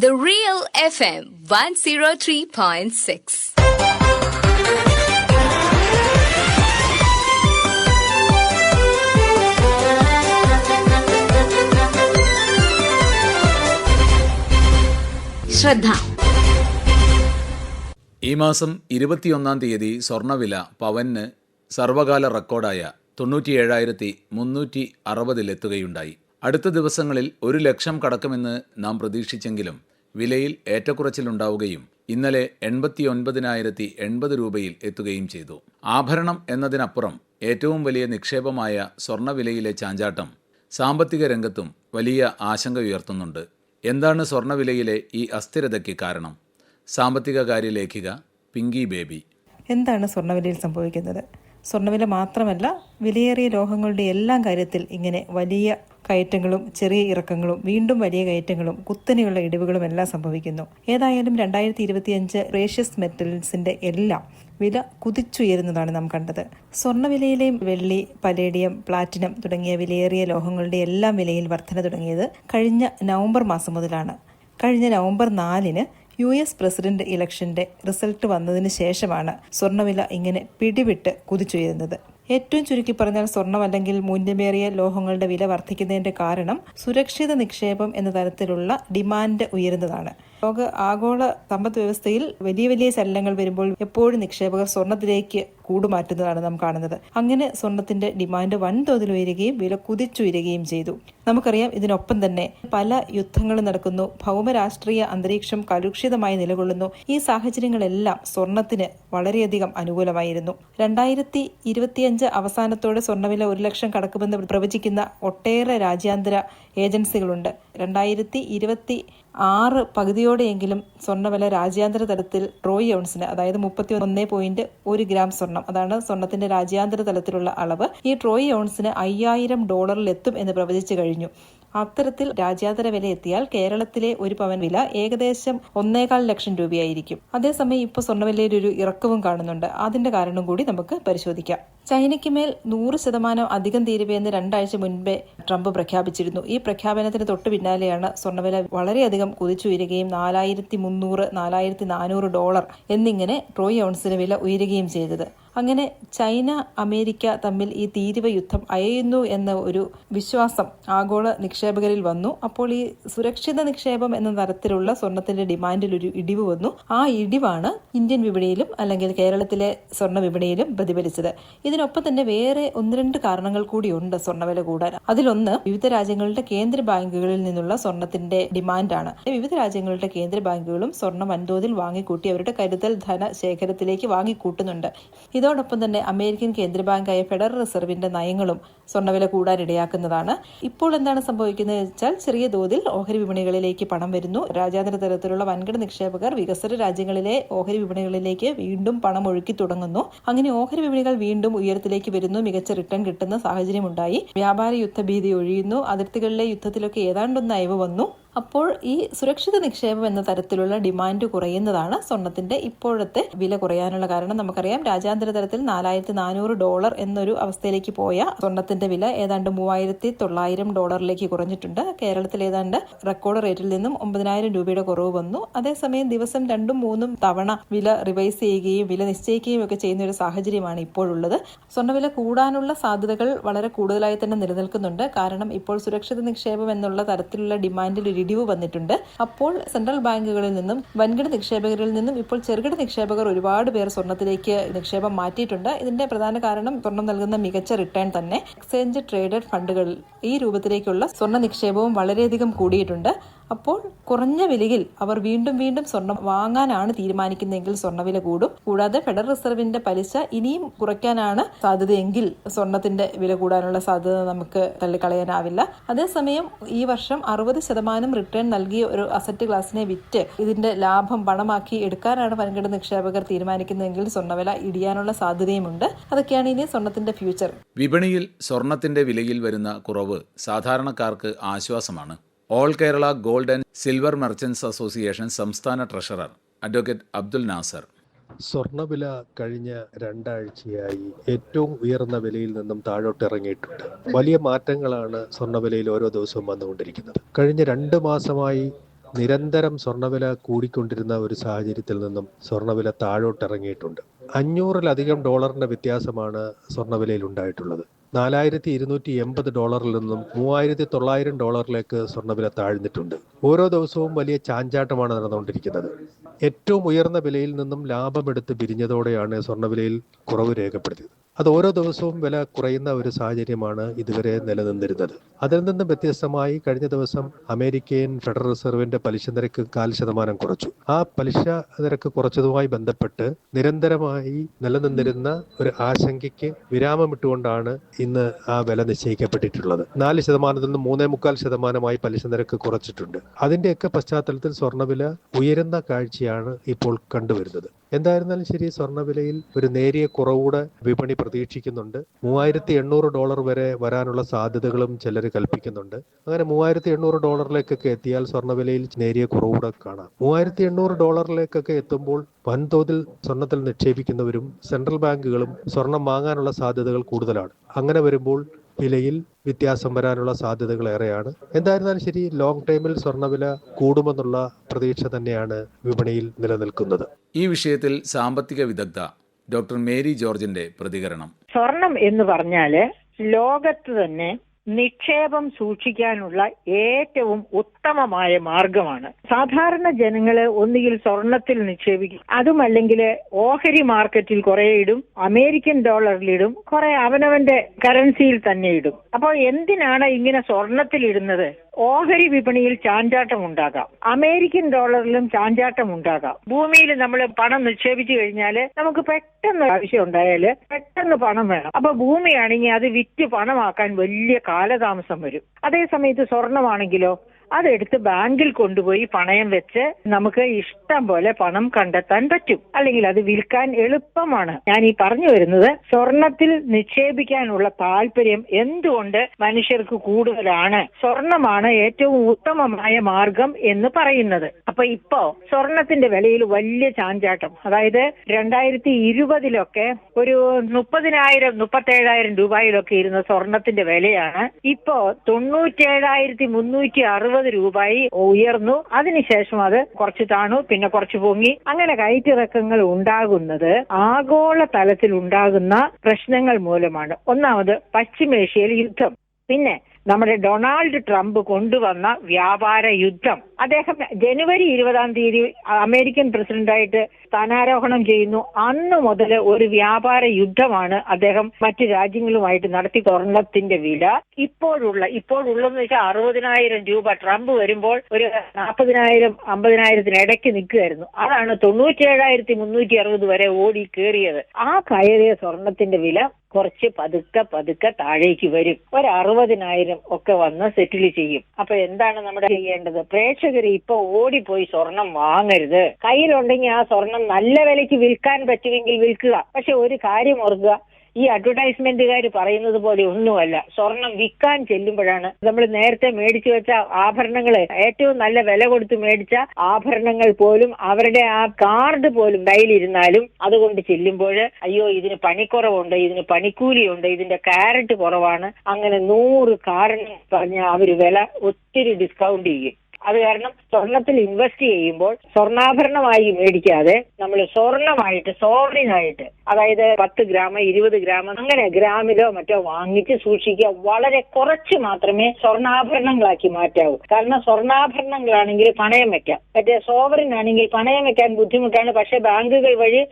The Real FM 103.6. ശ്രദ്ധ ഈ മാസം ഇരുപത്തിയൊന്നാം തീയതി സ്വർണവില പവന് സർവകാല റെക്കോർഡായ തൊണ്ണൂറ്റിയേഴായിരത്തി മുന്നൂറ്റി അറുപതിലെത്തുകയുണ്ടായി അടുത്ത ദിവസങ്ങളിൽ ഒരു ലക്ഷം കടക്കുമെന്ന് നാം പ്രതീക്ഷിച്ചെങ്കിലും വിലയിൽ ഏറ്റക്കുറച്ചിലുണ്ടാവുകയും ഇന്നലെ എൺപത്തിയൊൻപതിനായിരത്തി എൺപത് രൂപയിൽ എത്തുകയും ചെയ്തു. ആഭരണം എന്നതിനപ്പുറം ഏറ്റവും വലിയ നിക്ഷേപമായ സ്വർണവിലയിലെ ചാഞ്ചാട്ടം സാമ്പത്തിക രംഗത്തും വലിയ ആശങ്ക ഉയർത്തുന്നുണ്ട്. എന്താണ് സ്വർണവിലയിലെ ഈ അസ്ഥിരതയ്ക്ക് കാരണം? സാമ്പത്തിക കാര്യ ലേഖിക പിങ്കി ബേബി. എന്താണ് സ്വർണവിലയിൽ സംഭവിക്കുന്നത്? സ്വർണവില മാത്രമല്ല വിലയേറിയ ലോഹങ്ങളുടെ എല്ലാം കാര്യത്തിൽ ഇങ്ങനെ വലിയ കയറ്റങ്ങളും ചെറിയ ഇറക്കങ്ങളും വീണ്ടും വലിയ കയറ്റങ്ങളും കുത്തനെയുള്ള ഇടിവുകളും എല്ലാം സംഭവിക്കുന്നു. ഏതായാലും രണ്ടായിരത്തി ഇരുപത്തിയഞ്ച് റേഷ്യസ് മെറ്റൽസിന്റെ എല്ലാം വില കുതിച്ചുയരുന്നതാണ് നാം കണ്ടത്. സ്വർണവിലയിലെയും വെള്ളി പലേഡിയം പ്ലാറ്റിനം തുടങ്ങിയ വിലയേറിയ ലോഹങ്ങളുടെ എല്ലാം വിലയിൽ വർധന തുടങ്ങിയത് കഴിഞ്ഞ നവംബർ മാസം മുതലാണ്. കഴിഞ്ഞ നവംബർ നാലിന് യു എസ് പ്രസിഡന്റ് ഇലക്ഷന്റെ റിസൾട്ട് വന്നതിന് ശേഷമാണ് സ്വർണവില ഇങ്ങനെ പിടിവിട്ട് കുതിച്ചുയരുന്നത്. ഏറ്റവും ചുരുക്കി പറഞ്ഞാൽ സ്വർണം അല്ലെങ്കിൽ മൂല്യമേറിയ ലോഹങ്ങളുടെ വില വർദ്ധിക്കുന്നതിന്റെ കാരണം സുരക്ഷിത നിക്ഷേപം എന്ന തരത്തിലുള്ള ഡിമാൻഡ് ഉയരുന്നതാണ്. ലോക ആഗോള സമ്പദ് വ്യവസ്ഥയിൽ വലിയ വലിയ ചലനങ്ങൾ വരുമ്പോൾ എപ്പോഴും നിക്ഷേപകർ സ്വർണത്തിലേക്ക് കൂടുമാറ്റുന്നതാണ് നാം കാണുന്നത്. അങ്ങനെ സ്വർണത്തിന്റെ ഡിമാൻഡ് വൻതോതിൽ ഉയരുകയും വില കുതിച്ചുയരുകയും ചെയ്തു. നമുക്കറിയാം ഇതിനൊപ്പം തന്നെ പല യുദ്ധങ്ങളും നടക്കുന്നു. ഭൗമരാഷ്ട്രീയ അന്തരീക്ഷം കലുഷിതമായി നിലകൊള്ളുന്നു. ഈ സാഹചര്യങ്ങളെല്ലാം സ്വർണത്തിന് വളരെയധികം അനുകൂലമായിരുന്നു. രണ്ടായിരത്തി ഇരുപത്തിയഞ്ച് അവസാനത്തോടെ സ്വർണവില ഒരു ലക്ഷം കടക്കുമെന്ന് പ്രവചിക്കുന്ന ഒട്ടേറെ രാജ്യാന്തര ഏജൻസികളുണ്ട്. രണ്ടായിരത്തി ഇരുപത്തി ആറ് പകുതിയോടെയെങ്കിലും സ്വർണവില രാജ്യാന്തര തലത്തിൽ ട്രോയ് ഔൺസിന് അതായത് മുപ്പത്തി ഒന്ന് പോയിന്റ് ഒരു ഗ്രാം സ്വർണം. അതാണ് സ്വർണത്തിന്റെ രാജ്യാന്തര തലത്തിലുള്ള അളവ്. ഈ ട്രോയ് ഔൺസിന് അയ്യായിരം ഡോളറിൽ എത്തും എന്ന് പ്രവചിച്ചു കഴിഞ്ഞു. അത്തരത്തിൽ രാജ്യാന്തര വില എത്തിയാൽ കേരളത്തിലെ ഒരു പവൻ വില ഏകദേശം ഒന്നേകാൽ ലക്ഷം രൂപയായിരിക്കും. അതേസമയം ഇപ്പോൾ സ്വർണവിലയിൽ ഒരു ഇറക്കവും കാണുന്നുണ്ട്. അതിന്റെ കാരണം കൂടി നമുക്ക് പരിശോധിക്കാം. ചൈനയ്ക്ക് മേൽ നൂറ് ശതമാനം അധികം തീരുവയെന്ന് രണ്ടാഴ്ച മുൻപേ ട്രംപ് പ്രഖ്യാപിച്ചിരുന്നു. ഈ പ്രഖ്യാപനത്തിന് തൊട്ടു പിന്നാലെയാണ് സ്വർണവില വളരെയധികം കുതിച്ചുയരുകയും നാലായിരത്തി മുന്നൂറ് നാലായിരത്തി നാനൂറ് ഡോളർ എന്നിങ്ങനെ ട്രോയ് ഔൺസിന് വില ഉയരുകയും ചെയ്തത്. അങ്ങനെ ചൈന അമേരിക്ക തമ്മിൽ ഈ തീരുവ യുദ്ധം അയയുന്നു എന്ന ഒരു വിശ്വാസം ആഗോള നിക്ഷേപകരിൽ വന്നു. അപ്പോൾ ഈ സുരക്ഷിത നിക്ഷേപം എന്ന തരത്തിലുള്ള സ്വർണത്തിന്റെ ഡിമാൻഡിൽ ഒരു ഇടിവ് വന്നു. ആ ഇടിവാണ് ഇന്ത്യൻ വിപണിയിലും അല്ലെങ്കിൽ കേരളത്തിലെ സ്വർണ വിപണിയിലും പ്രതിഫലിച്ചത്. ഇതിനൊപ്പം തന്നെ വേറെ ഒന്ന് രണ്ട് കാരണങ്ങൾ കൂടിയുണ്ട് സ്വർണവില കൂടാൻ. അതിലൊന്ന് വിവിധ രാജ്യങ്ങളുടെ കേന്ദ്ര ബാങ്കുകളിൽ നിന്നുള്ള സ്വർണത്തിന്റെ ഡിമാൻഡാണ്. വിവിധ രാജ്യങ്ങളുടെ കേന്ദ്ര ബാങ്കുകളും സ്വർണം വൻതോതിൽ വാങ്ങിക്കൂട്ടി അവരുടെ കരുതൽ ധന ശേഖരത്തിലേക്ക് വാങ്ങിക്കൂട്ടുന്നുണ്ട്. ഇതോടൊപ്പം തന്നെ അമേരിക്കൻ കേന്ദ്ര ബാങ്കായ ഫെഡറൽ റിസർവിന്റെ നയങ്ങളും സ്വർണവില കൂടാനിടയാക്കുന്നതാണ്. ഇപ്പോൾ എന്താണ് സംഭവിക്കുന്നത് വെച്ചാൽ ചെറിയ തോതിൽ ഓഹരി വിപണികളിലേക്ക് പണം വരുന്നു. രാജ്യാന്തര തലത്തിലുള്ള വൻകിട നിക്ഷേപകർ വികസന രാജ്യങ്ങളിലെ ഓഹരി വിപണികളിലേക്ക് വീണ്ടും പണം ഒഴുക്കി തുടങ്ങുന്നു. അങ്ങനെ ഓഹരി വിപണികൾ വീണ്ടും ഉയരത്തിലേക്ക് വരുന്നു. മികച്ച റിട്ടേൺ കിട്ടുന്ന സാഹചര്യമുണ്ടായി. വ്യാപാര യുദ്ധഭീതി ഒഴിയുന്നു. അതിർത്തികളിലെ യുദ്ധത്തിലൊക്കെ ഏതാണ്ടൊന്ന് അയവ് വന്നു. അപ്പോൾ ഈ സുരക്ഷിത നിക്ഷേപം എന്ന തരത്തിലുള്ള ഡിമാൻഡ് കുറയുന്നതാണ് സ്വർണത്തിന്റെ ഇപ്പോഴത്തെ വില കുറയാനുള്ള കാരണം. നമുക്കറിയാം രാജ്യാന്തര തലത്തിൽ നാലായിരത്തി നാനൂറ് ഡോളർ എന്നൊരു അവസ്ഥയിലേക്ക് പോയ സ്വർണത്തിന്റെ വില ഏതാണ്ട് മൂവായിരത്തി തൊള്ളായിരം ഡോളറിലേക്ക് കുറഞ്ഞിട്ടുണ്ട്. കേരളത്തിൽ ഏതാണ്ട് റെക്കോർഡ് റേറ്റിൽ നിന്നും ഒമ്പതിനായിരം രൂപയുടെ കുറവ് വന്നു. അതേസമയം ദിവസം രണ്ടും മൂന്നും തവണ വില റിവൈസ് ചെയ്യുകയും വില നിശ്ചയിക്കുകയും ഒക്കെ ചെയ്യുന്ന ഒരു സാഹചര്യമാണ് ഇപ്പോഴുള്ളത്. സ്വർണവില കൂടാനുള്ള സാധ്യതകൾ വളരെ കൂടുതലായി തന്നെ നിലനിൽക്കുന്നുണ്ട്. കാരണം ഇപ്പോൾ സുരക്ഷിത നിക്ഷേപം എന്നുള്ള തരത്തിലുള്ള ഡിമാൻഡിൽ ഇടിവ് വന്നിട്ടുണ്ട്. അപ്പോൾ സെൻട്രൽ ബാങ്കുകളിൽ നിന്നും വൻകിട നിക്ഷേപകരിൽ നിന്നും ഇപ്പോൾ ചെറുകിട നിക്ഷേപകർ ഒരുപാട് പേർ സ്വർണത്തിലേക്ക് നിക്ഷേപം മാറ്റിയിട്ടുണ്ട്. ഇതിന്റെ പ്രധാന കാരണം സ്വർണം നൽകുന്ന മികച്ച റിട്ടേൺ തന്നെ എക്സ്ചേഞ്ച് ട്രേഡഡ് ഫണ്ടുകളിൽ ഈ രൂപത്തിലേക്കുള്ള സ്വർണ നിക്ഷേപവും വളരെയധികം കൂടിയിട്ടുണ്ട്. അപ്പോൾ കുറഞ്ഞ വിലയിൽ അവർ വീണ്ടും വീണ്ടും സ്വർണം വാങ്ങാനാണ് തീരുമാനിക്കുന്നതെങ്കിൽ സ്വർണവില കൂടും. കൂടാതെ ഫെഡറൽ റിസർവിന്റെ പലിശ ഇനിയും കുറയ്ക്കാനാണ് സാധ്യതയെങ്കിൽ സ്വർണത്തിന്റെ വില കൂടാനുള്ള സാധ്യത നമുക്ക് തള്ളിക്കളയാനാവില്ല. അതേസമയം ഈ വർഷം അറുപത് ശതമാനം റിട്ടേൺ നൽകിയ ഒരു അസറ്റ് ക്ലാസിനെ വിറ്റ് ഇതിന്റെ ലാഭം പണമാക്കി എടുക്കാനാണ് വൻകിട നിക്ഷേപകർ തീരുമാനിക്കുന്നതെങ്കിൽ സ്വർണവില ഇടിയാനുള്ള സാധ്യതയുമുണ്ട്. അതൊക്കെയാണ് ഇനി സ്വർണത്തിന്റെ ഫ്യൂച്ചർ വിപണിയിൽ സ്വർണത്തിന്റെ വിലയിൽ വരുന്ന കുറവ് സാധാരണക്കാർക്ക് ആശ്വാസമാണ്. All Kerala gold and silver merchants association സംസ്ഥാന ട്രഷറർ അഡ്വക്കേറ്റ് അബ്ദുൽ നാസർ. സ്വർണവില കഴിഞ്ഞ രണ്ടാഴ്ചയായി ഏറ്റവും ഉയർന്ന വിലയിൽ നിന്നും താഴോട്ട് ഇറങ്ങിയിട്ടുണ്ട് വലിയ മാറ്റങ്ങളാണ് സ്വർണവിലയിൽ ഓരോ ദിവസവും വന്നുകൊണ്ടിരിക്കുന്നത്. കഴിഞ്ഞ രണ്ട് മാസമായി നിരന്തരം സ്വർണവില കൂടിക്കൊണ്ടിരുന്ന ഒരു സാഹചര്യത്തിൽ നിന്നും സ്വർണവില താഴോട്ടിറങ്ങിയിട്ടുണ്ട്. അഞ്ഞൂറിലധികം ഡോളറിന്റെ വ്യത്യാസമാണ് സ്വർണവിലയിൽ ഉണ്ടായിട്ടുള്ളത്. നാലായിരത്തി ഇരുന്നൂറ്റി എൺപത് ഡോളറിൽ നിന്നും മൂവായിരത്തി തൊള്ളായിരം ഡോളറിലേക്ക് സ്വർണവില താഴ്ന്നിട്ടുണ്ട്. ഓരോ ദിവസവും വലിയ ചാഞ്ചാട്ടമാണ് നടന്നുകൊണ്ടിരിക്കുന്നത്. ഏറ്റവും ഉയർന്ന വിലയിൽ നിന്നും ലാഭമെടുത്ത് പിരിഞ്ഞതോടെയാണ് സ്വർണവിലയിൽ കുറവ് രേഖപ്പെടുത്തിയത്. അത് ഓരോ ദിവസവും വില കുറയുന്ന ഒരു സാഹചര്യമാണ് ഇതുവരെ നിലനിന്നിരുന്നത്. അതിൽ നിന്നും വ്യത്യസ്തമായി കഴിഞ്ഞ ദിവസം അമേരിക്കൻ ഫെഡറൽ റിസർവിന്റെ പലിശ നിരക്ക് കാൽ ശതമാനം കുറച്ചു. ആ പലിശ നിരക്ക് കുറച്ചതുമായി ബന്ധപ്പെട്ട് നിരന്തരമായി നിലനിന്നിരുന്ന ഒരു ആശങ്കയ്ക്ക് വിരാമമിട്ടുകൊണ്ടാണ് ഇന്ന് ആ വില നിശ്ചയിക്കപ്പെട്ടിട്ടുള്ളത്. നാല് ശതമാനത്തിൽ നിന്ന് മൂന്നേ മുക്കാൽ ശതമാനമായി പലിശ നിരക്ക് കുറച്ചിട്ടുണ്ട്. അതിന്റെയൊക്കെ പശ്ചാത്തലത്തിൽ സ്വർണവില ഉയരുന്ന കാഴ്ചയാണ് ഇപ്പോൾ കണ്ടുവരുന്നത്. എന്തായിരുന്നാലും ശരി സ്വർണവിലയിൽ ഒരു നേരിയ കുറവൂടെ വിപണി പ്രതീക്ഷിക്കുന്നുണ്ട്. മൂവായിരത്തി എണ്ണൂറ് ഡോളർ വരെ വരാനുള്ള സാധ്യതകളും ചിലർ കൽപ്പിക്കുന്നുണ്ട്. അങ്ങനെ മൂവായിരത്തി എണ്ണൂറ് ഡോളറിലേക്കൊക്കെ എത്തിയാൽ സ്വർണവിലയിൽ നേരിയ കുറവൂടെ കാണാം. മൂവായിരത്തി എണ്ണൂറ് ഡോളറിലേക്കൊക്കെ എത്തുമ്പോൾ വൻതോതിൽ സ്വർണത്തിൽ നിക്ഷേപിക്കുന്നവരും സെൻട്രൽ ബാങ്കുകളും സ്വർണം വാങ്ങാനുള്ള സാധ്യതകൾ കൂടുതലാണ്. അങ്ങനെ വരുമ്പോൾ വിലയിൽ വ്യത്യാസം വരാനുള്ള സാധ്യതകൾ ഏറെയാണ്. എന്തായിരുന്നാലും ശരി ലോങ് ടൈമിൽ സ്വർണവില കൂടുമെന്നുള്ള പ്രതീക്ഷ തന്നെയാണ് വിപണിയിൽ നിലനിൽക്കുന്നത്. ഈ വിഷയത്തിൽ സാമ്പത്തിക വിദഗ്ധ ഡോക്ടർ മേരി ജോർജിന്റെ പ്രതികരണം. സ്വർണം എന്ന് പറഞ്ഞാൽ ലോകത്ത് തന്നെ നിക്ഷേപം സൂക്ഷിക്കാനുള്ള ഏറ്റവും ഉത്തമമായ മാർഗമാണ്. സാധാരണ ജനങ്ങൾ ഒന്നുകിൽ സ്വർണത്തിൽ നിക്ഷേപിക്കും അതുമല്ലെങ്കിൽ ഓഹരി മാർക്കറ്റിൽ കുറെ ഇടും അമേരിക്കൻ ഡോളറിലിടും കുറെ അവനവന്റെ കറൻസിയിൽ തന്നെ ഇടും. അപ്പോൾ എന്തിനാണ് ഇങ്ങനെ സ്വർണത്തിൽ ഇടുന്നത്? ഓഹരി വിപണിയിൽ ചാഞ്ചാട്ടം ഉണ്ടാകാം അമേരിക്കൻ ഡോളറിലും ചാഞ്ചാട്ടം ഉണ്ടാകാം ഭൂമിയിൽ നമ്മൾ പണം നിക്ഷേപിച്ചു കഴിഞ്ഞാൽ നമുക്ക് പെട്ടെന്ന് ആവശ്യം ഉണ്ടായാൽ പെട്ടെന്ന് പണം വേണം. അപ്പൊ ഭൂമിയാണെങ്കിൽ അത് വിറ്റ് പണമാക്കാൻ വലിയ കാലതാമസം വരും. അതേ സമയത്ത് സ്വർണമാണെങ്കിലോ അതെടുത്ത് ബാങ്കിൽ കൊണ്ടുപോയി പണയം വെച്ച് നമുക്ക് ഇഷ്ടം പോലെ പണം കണ്ടെത്താൻ പറ്റും. അല്ലെങ്കിൽ അത് വിൽക്കാൻ എളുപ്പമാണ്. ഞാൻ ഈ പറഞ്ഞു വരുന്നത് സ്വർണത്തിൽ നിക്ഷേപിക്കാനുള്ള താല്പര്യം എന്തുകൊണ്ട് മനുഷ്യർക്ക് കൂടുതലാണ്? സ്വർണമാണ് ഏറ്റവും ഉത്തമമായ മാർഗം എന്ന് പറയുന്നത്. അപ്പൊ ഇപ്പോ സ്വർണത്തിന്റെ വിലയിൽ വലിയ ചാഞ്ചാട്ടം. അതായത് രണ്ടായിരത്തി ഇരുപതിലൊക്കെ ഒരു മുപ്പതിനായിരം മുപ്പത്തേഴായിരം രൂപയിലൊക്കെ ഇരുന്ന സ്വർണത്തിന്റെ വിലയാണ്. ഇപ്പോ തൊണ്ണൂറ്റേഴായിരത്തി മുന്നൂറ്റി അറുപത് രൂപയായി ഉയർന്നു. അതിനുശേഷം അത് കുറച്ച് താണു പിന്നെ കുറച്ച് പൊങ്ങി. അങ്ങനെ കയറ്റിറക്കങ്ങൾ ഉണ്ടാകുന്നത് ആഗോള തലത്തിൽ ഉണ്ടാകുന്ന പ്രശ്നങ്ങൾ മൂലമാണ്. ഒന്നാമത് പശ്ചിമേഷ്യയിൽ യുദ്ധം. പിന്നെ നമ്മുടെ ഡൊണാൾഡ് ട്രംപ് കൊണ്ടുവന്ന വ്യാപാര യുദ്ധം. അദ്ദേഹം ജനുവരി ഇരുപതാം തീയതി അമേരിക്കൻ പ്രസിഡന്റായിട്ട് സ്ഥാനാരോഹണം ചെയ്യുന്നു. അന്ന് മുതൽ ഒരു വ്യാപാര യുദ്ധമാണ് അദ്ദേഹം മറ്റു രാജ്യങ്ങളുമായിട്ട് നടത്തി സ്വർണത്തിന്റെ വില. ഇപ്പോഴുള്ള ഇപ്പോഴുള്ളതെന്ന് വെച്ചാൽ അറുപതിനായിരം രൂപ. ട്രംപ് വരുമ്പോൾ ഒരു നാൽപ്പതിനായിരം അമ്പതിനായിരത്തിന് ഇടയ്ക്ക് നിൽക്കുകയായിരുന്നു അതാണ് തൊണ്ണൂറ്റിയേഴായിരത്തി മുന്നൂറ്റി അറുപത് വരെ ഓടി കയറിയത്. ആ കയറിയ സ്വർണത്തിന്റെ വില കുറച്ച് പതുക്കെ പതുക്കെ താഴേക്ക് വരും. ഒരു അറുപതിനായിരം ഒക്കെ വന്ന് സെറ്റിൽ ചെയ്യും. അപ്പൊ എന്താണ് നമ്മുടെ ചെയ്യേണ്ടത്? പ്രേക്ഷകർ ഇപ്പൊ ഓടിപ്പോയി സ്വർണം വാങ്ങരുത്. കയ്യിലുണ്ടെങ്കിൽ ആ സ്വർണം നല്ല വിലയ്ക്ക് വിൽക്കാൻ പറ്റുമെങ്കിൽ വിൽക്കുക. പക്ഷെ ഒരു കാര്യം ഓർക്കുക. ഈ അഡ്വർടൈസ്മെന്റുകാർ പറയുന്നത് പോലെ ഒന്നുമല്ല. സ്വർണം വിൽക്കാൻ ചെല്ലുമ്പോഴാണ് നമ്മൾ നേരത്തെ മേടിച്ചു വെച്ച ആഭരണങ്ങൾ ഏറ്റവും നല്ല വില കൊടുത്ത് മേടിച്ച ആഭരണങ്ങൾ പോലും അവരുടെ ആ കാർഡ് പോലും കയ്യിലിരുന്നാലും അതുകൊണ്ട് ചെല്ലുമ്പോൾ അയ്യോ ഇതിന് പണിക്കുറവുണ്ട് ഇതിന് പണിക്കൂലിയുണ്ട് ഇതിന്റെ കാരറ്റ് കുറവാണ്. അങ്ങനെ നൂറ് കാരണം പറഞ്ഞ് അവർ വില ഒത്തിരി ഡിസ്കൗണ്ട് ചെയ്യും. അത് കാരണം സ്വർണത്തിൽ ഇൻവെസ്റ്റ് ചെയ്യുമ്പോൾ സ്വർണാഭരണമായി മേടിക്കാതെ നമ്മൾ സ്വർണമായിട്ട് സോറിനായിട്ട് അതായത് പത്ത് ഗ്രാം ഇരുപത് ഗ്രാം അങ്ങനെ ഗ്രാമിലോ മറ്റോ വാങ്ങിച്ച് സൂക്ഷിക്കുക വളരെ കുറച്ച് മാത്രമേ സ്വർണാഭരണങ്ങളാക്കി മാറ്റാവൂ. കാരണം സ്വർണാഭരണങ്ങളാണെങ്കിൽ പണയം വെക്കാം. മറ്റേ സോവറിനാണെങ്കിൽ പണയം വെക്കാൻ ബുദ്ധിമുട്ടാണ്. പക്ഷെ ബാങ്കുകൾ വഴി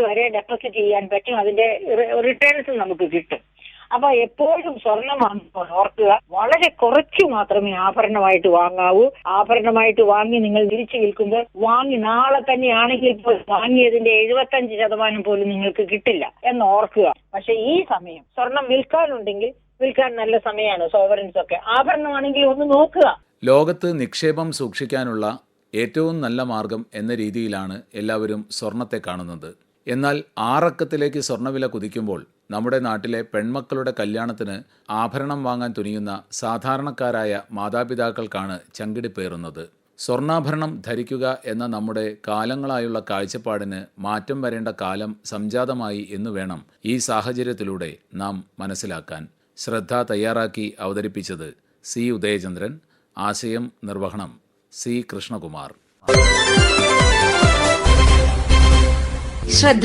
വരെ ഡെപ്പോസിറ്റ് ചെയ്യാൻ പറ്റും. അതിന്റെ റിട്ടേൺസ് നമുക്ക് കിട്ടും. അപ്പൊ എപ്പോഴും സ്വർണം വാങ്ങുമ്പോൾ ഓർക്കുക. വളരെ കുറച്ച് മാത്രമേ ആഭരണമായിട്ട് വാങ്ങാവൂ. ആഭരണമായിട്ട് വാങ്ങി നിങ്ങൾ തിരിച്ചു വിൽക്കുമ്പോൾ വാങ്ങി നാളെ തന്നെയാണെങ്കിൽ ഇപ്പോൾ വാങ്ങിയതിന്റെ എഴുപത്തഞ്ച് ശതമാനം പോലും നിങ്ങൾക്ക് കിട്ടില്ല എന്ന് ഓർക്കുക. പക്ഷെ ഈ സമയം സ്വർണം വിൽക്കാനുണ്ടെങ്കിൽ വിൽക്കാൻ നല്ല സമയമാണ് സോവറൻസ് ഒക്കെ. ആഭരണമാണെങ്കിൽ ഒന്ന് നോക്കുക. ലോകത്ത് നിക്ഷേപം സൂക്ഷിക്കാനുള്ള ഏറ്റവും നല്ല മാർഗം എന്ന രീതിയിലാണ് എല്ലാവരും സ്വർണത്തെ കാണുന്നത്. എന്നാൽ ആറക്കത്തിലേക്ക് സ്വർണവില കുതിക്കുമ്പോൾ നമ്മുടെ നാട്ടിലെ പെൺമക്കളുടെ കല്യാണത്തിന് ആഭരണം വാങ്ങാൻ തുനിയുന്ന സാധാരണക്കാരായ മാതാപിതാക്കൾക്കാണ് ചങ്കിടിപ്പേറുന്നത്. സ്വർണാഭരണം ധരിക്കുക എന്ന നമ്മുടെ കാലങ്ങളായുള്ള കാഴ്ചപ്പാടിന് മാറ്റം വരേണ്ട കാലം സംജാതമായി എന്നു വേണം ഈ സാഹചര്യത്തിലൂടെ നാം മനസ്സിലാക്കാൻ. ശ്രദ്ധ തയ്യാറാക്കി അവതരിപ്പിച്ചത് സി ഉദയചന്ദ്രൻ. ആശയം നിർവഹണം സി കൃഷ്ണകുമാർ. ശ്രദ്ധ.